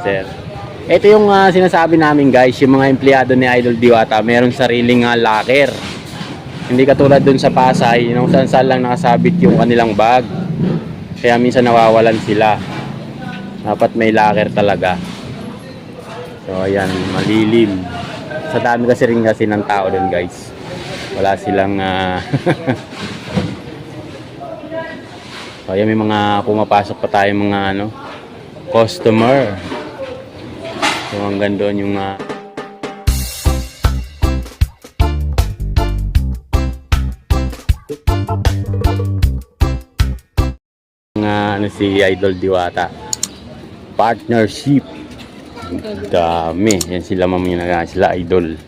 Sir. Ito yung ah, sinasabi namin guys, yung mga empleyado ni Idol Diwata, meron sariling ah, locker. Hindi katulad dun sa Pasay, nung saan saan lang nakasabit yung kanilang bag. Kaya minsan nawawalan sila. Dapat may locker talaga. So ayan, malilim. Sa dami kasi rin kasi ng tao dun guys. Wala silang ah, So ayan, may mga pumapasok pa tayo mga ano, customer. So hanggang doon yung mga ano si Idol Diwata. Partnership. Dami. Yan sila mamaya na sila Idol.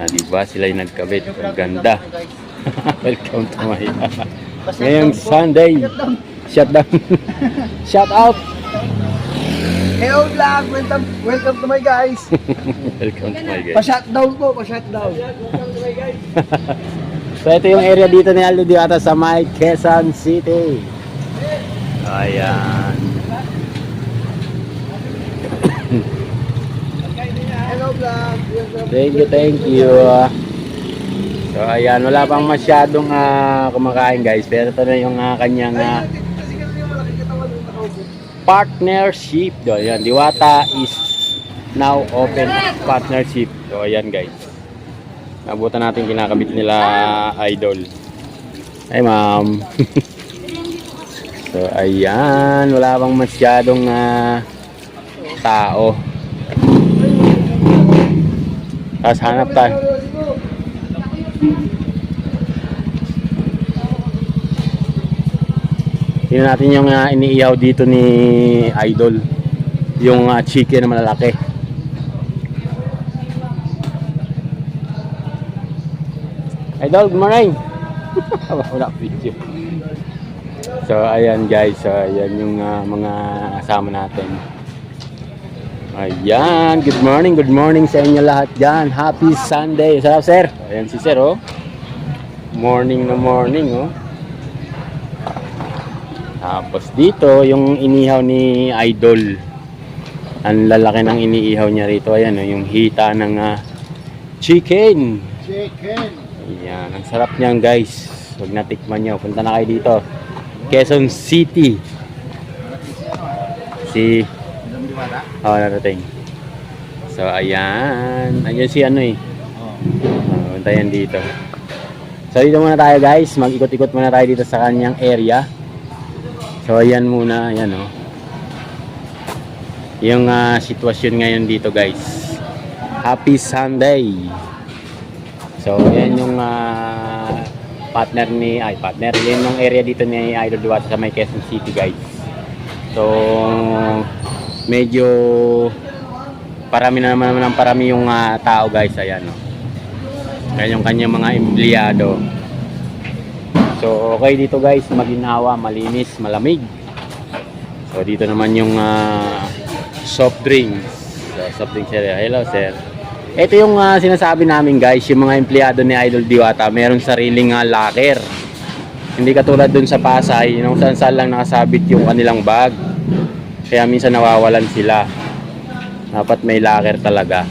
Ah, di ba? Sila yung nagkabit. Ang ganda. Welcome to my Ngayong Sunday. Shutdown. Shout out. Hello vlog! Welcome, welcome to my guys! Welcome to my guys. Pa-shutdown po, pa-shutdown. So ito yung area dito ni Aldo Diwata sa May Quezon City. Ayan. Hello vlog! Thank you, thank you. So ayan, wala pang masyadong ah, kumakain guys. Pero ito na yung ah, kanyang ah, Kasi kasi yung malaki katawan ng nakaupo. Partnership. So ayan, Diwata is now open partnership. So ayan guys. Nabutan natin kinakabit nila idol. Ay ma'am. so ayan, wala pang masyadong ah, tao. Tapos hanap tayo. Tingnan natin yung ah, iniihaw dito ni Idol. Yung ah, chicken na malalaki. Idol, good morning. Wala video. So ayan guys, so, ayan yung ah, mga kasama natin. Ayan, good morning, good morning sa inyo lahat dyan. Happy Sunday. Sarap sir. Ayan si sir oh. Morning na morning oh. Tapos dito, yung inihaw ni Idol. Ang lalaki ng iniihaw niya rito. Ayan, oh, yung hita ng ah, chicken. Chicken! Ayan, ang sarap niyan guys. Huwag natikman nyo. Punta na kayo dito. Quezon City. Si... Oo, narating. So, ayan. Ayan si ano eh. Oh, punta yan dito. So, dito muna tayo guys. Mag-ikot-ikot muna tayo dito sa kanyang area. So ayan muna, ayan oh. Yung ah, sitwasyon ngayon dito guys. Happy Sunday. So ayan yung ah, partner ni ay partner yan yung area dito ni Idol Duwat sa may Quezon City guys. So medyo parami na naman ng parami yung ah, tao guys ayan oh. Ayan yung kanyang mga empleyado. So okay dito guys, maginhawa, malinis, malamig. So dito naman yung ah, soft drinks. So, soft drinks area. Hello sir. Ito yung ah, sinasabi namin guys, yung mga empleyado ni Idol Diwata, meron sariling ah, locker. Hindi katulad dun sa Pasay, nung saan saan lang nakasabit yung kanilang bag. Kaya minsan nawawalan sila. Dapat may locker talaga.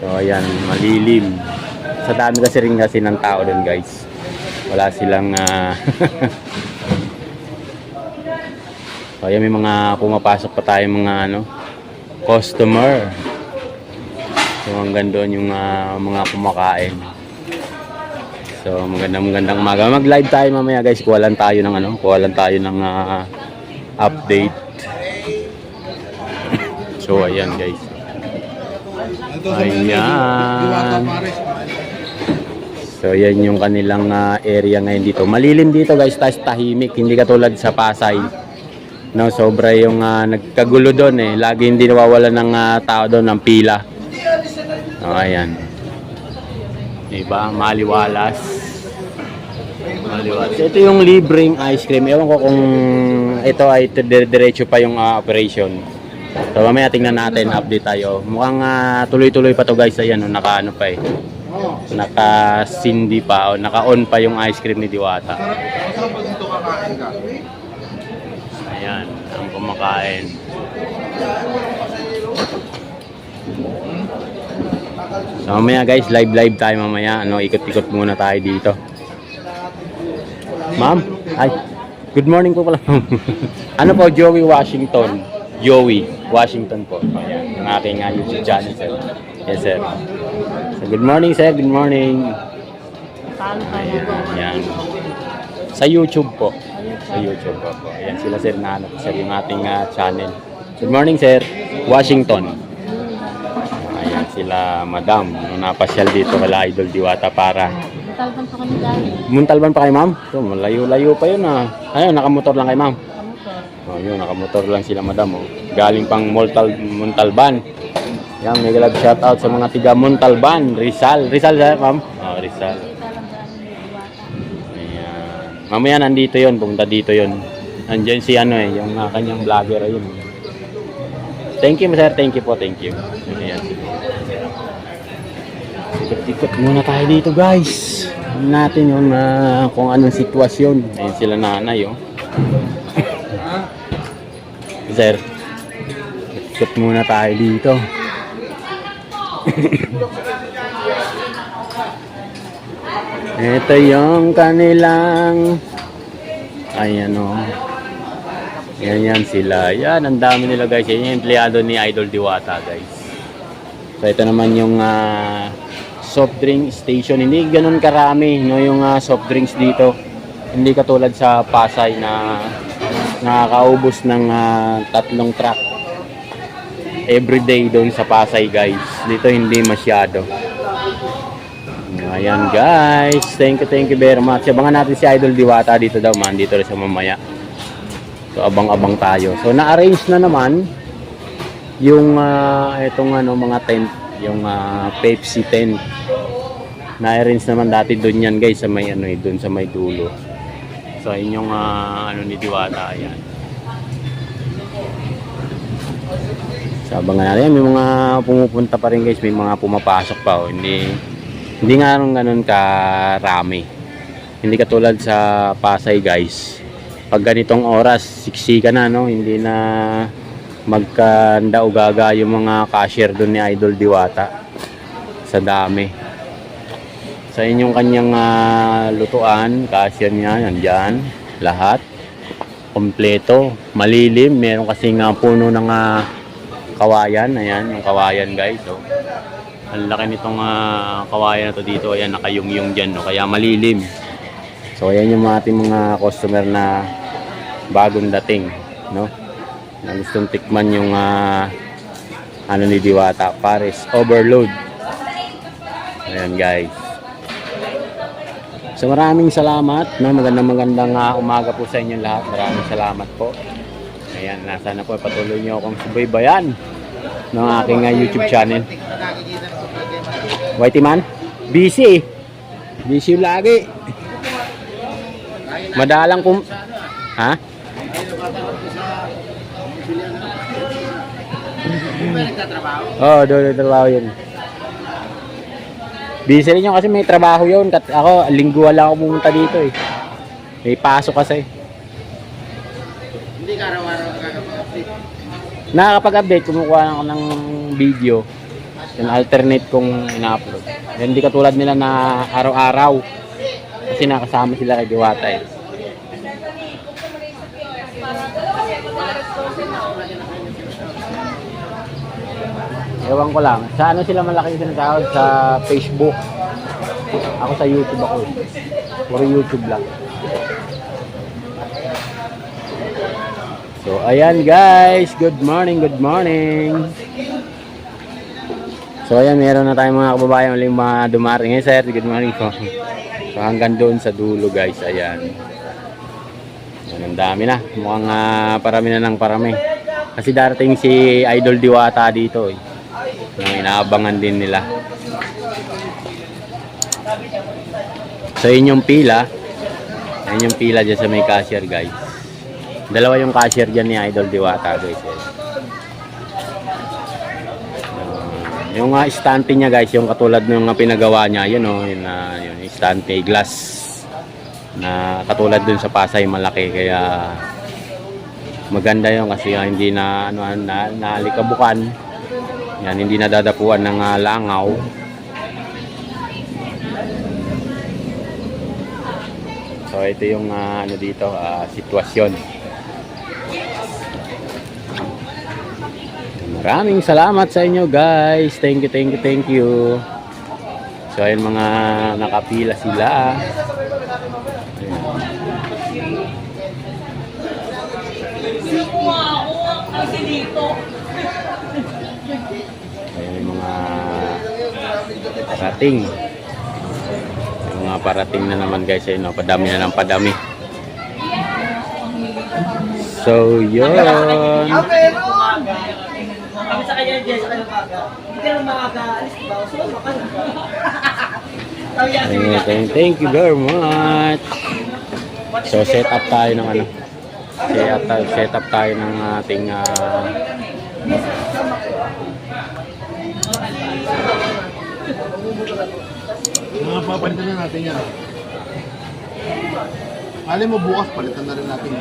So ayan, malilim. Sa dami kasi rin kasi ng tao dun guys wala silang so, ayan, may mga pumapasok pa tayo mga ano customer. So hanggang doon yung ah, mga kumakain. So magandang magandang umaga. Mag live tayo mamaya guys. Kuha lang tayo ng ano kuha lang tayo ng ah, update. So ayan guys. Ayan So yan yung kanilang ah, area ngayon dito. Malilim dito guys, tas tahimik, hindi katulad sa Pasay. No, sobra yung ah, nagkagulo doon eh. Lagi hindi nawawalan ng ah, tao doon ng pila. Oh, ayan. Diba? Maliwalas. Maliwalas. Ito yung libreng ice cream. Ewan ko kung ito ay dire-diretso pa yung ah, operation. So mamaya tingnan natin, update tayo. Mukhang tuloy-tuloy pa to guys. Ayan, oh, naka ano pa eh oh. Naka-sindi pa o naka-on pa yung ice cream ni Diwata. Sarap pag dito kakain ka. Ayan, ang kumakain. So mamaya guys, live live tayo mamaya. Ano, ikot-ikot muna tayo dito. Ma'am, ay, good morning po pala. ano po, Joey Washington. Joey Washington po. Ayan, ang aking uh, YouTube channel. Yes, sir. Good morning, sir. Good morning. Ayan. Sa YouTube po. Sa YouTube po. po. Ayan sila, sir, na ano, sir, yung ating ah, channel. Good morning, sir. Washington. Ayan sila, madam. Napasyal dito kala Idol Diwata para Talban pa kami dahil. Muntalban pa kay ma'am? So, malayo-layo pa yun ah. Ayun, nakamotor lang kay ma'am. Kamuto. Oh, yun, nakamotor lang sila madam. Oh. Galing pang Montal Montalban. Yan, may galab shout out sa mga tiga Montalban. Rizal. Rizal, sir, ma'am? Oh, Rizal. Ayan. Mamaya nandito yon pumunta dito yon Andiyan si ano eh, yung uh, kanyang vlogger ayun. Thank you, sir. Thank you po. Thank you. Ayan. Ikot-ikot muna tayo dito, guys. Tingnan natin yung ah, kung anong sitwasyon. Ayun sila nanay, oh. sir, ikot muna tayo dito. Ito yung kanilang Ayan o. Yan yan sila. Yan, ang dami nila guys. Yan yung empleyado ni Idol Diwata guys. So ito naman yung ah, soft drink station. Hindi ganun karami no, yung ah, soft drinks dito. Hindi katulad sa Pasay na nakakaubos ng ah, tatlong truck everyday doon sa Pasay guys. Dito hindi masyado. Ayan guys, thank you, thank you very much. Abangan natin si Idol Diwata dito daw man, dito rin sa mamaya. So abang-abang tayo. So na-arrange na naman yung ah, itong ano mga tent, yung ah, Pepsi tent. Na-arrange naman dati doon yan guys sa may ano eh, doon sa may dulo. So yun yung ah, ano ni Diwata, ayan. So abangan natin, may mga pumupunta pa rin guys, may mga pumapasok pa oh. Hindi hindi nga nung ganun karami. Hindi katulad sa Pasay guys. Pag ganitong oras, siksika na no, hindi na magkanda o gaga yung mga cashier doon ni Idol Diwata. Sa dami. Sa inyong kanyang ah, lutuan, cashier niya, nandyan, lahat. Kompleto, malilim, meron kasing ah, puno ng ah, kawayan, ayan, yung kawayan guys, oh. Ang laki nitong ah, kawayan na to dito. Ayan, nakayung-yung dyan. No? Kaya malilim. So, ayan yung mga ating mga customer na bagong dating. No? Na gustong tikman yung ah, ano ni Diwata. Paris Overload. Ayan guys. So maraming salamat. No? Magandang magandang ah, umaga po sa inyo lahat. Maraming salamat po. Ayan, nasa na po patuloy niyo akong subaybayan ng aking ah, YouTube channel. Whitey man? Busy. Busy lagi. Madalang kum... Ha? Oo, oh, doon trabaho yun. Busy rin yun kasi may trabaho yun. Kat ako, linggo wala ako pumunta dito eh. May pasok kasi. Hindi ka. Nakakapag-update, kumukuha ako ng video. Yung alternate kong ina-upload. Hindi katulad nila na araw-araw. Kasi nakasama sila kay Diwata eh. Ewan ko lang. Sa ano sila malaki sinatawag? Sa Facebook. Ako sa YouTube ako eh. Puro YouTube lang. So, ayan guys. Good morning, good morning. So, ayan, meron na tayong mga kababayan ulit mga dumating. Hey, sir, good morning po. So, hanggang doon sa dulo, guys. Ayan. Ayan, ang dami na. Mukhang ah, parami na ng parami. Kasi darating si Idol Diwata dito, eh. Yung inaabangan din nila. So, yun yung pila. Yan yung pila dyan sa may cashier, guys. Dalawa yung cashier dyan ni Idol Diwata guys. Eh. Um, yung uh, istante niya guys, yung katulad ng pinagawa niya, yun o, oh, yun, uh, yun, istante, glass na katulad dun sa Pasay malaki kaya maganda yun kasi uh, hindi na ano ah, na, naalikabukan yan hindi nadadapuan ng uh, langaw so ito yung uh, ano dito uh, sitwasyon Maraming salamat sa inyo guys. Thank you, thank you, thank you. So ayun mga nakapila sila. Ayan. Ayan yung mga parating. Yung mga parating na naman guys. Ayun, no, padami na ng padami. So, yun. Ah, meron! Kami sa kanya, Jess, kanya maga. Hindi ka ba? So, baka na. Ayan, thank, thank you very much. So, set up tayo ng ano. Set up, tayo- set up tayo ng ating ah, Mga papalitan na natin yan. Alam mo bukas, palitan na rin natin.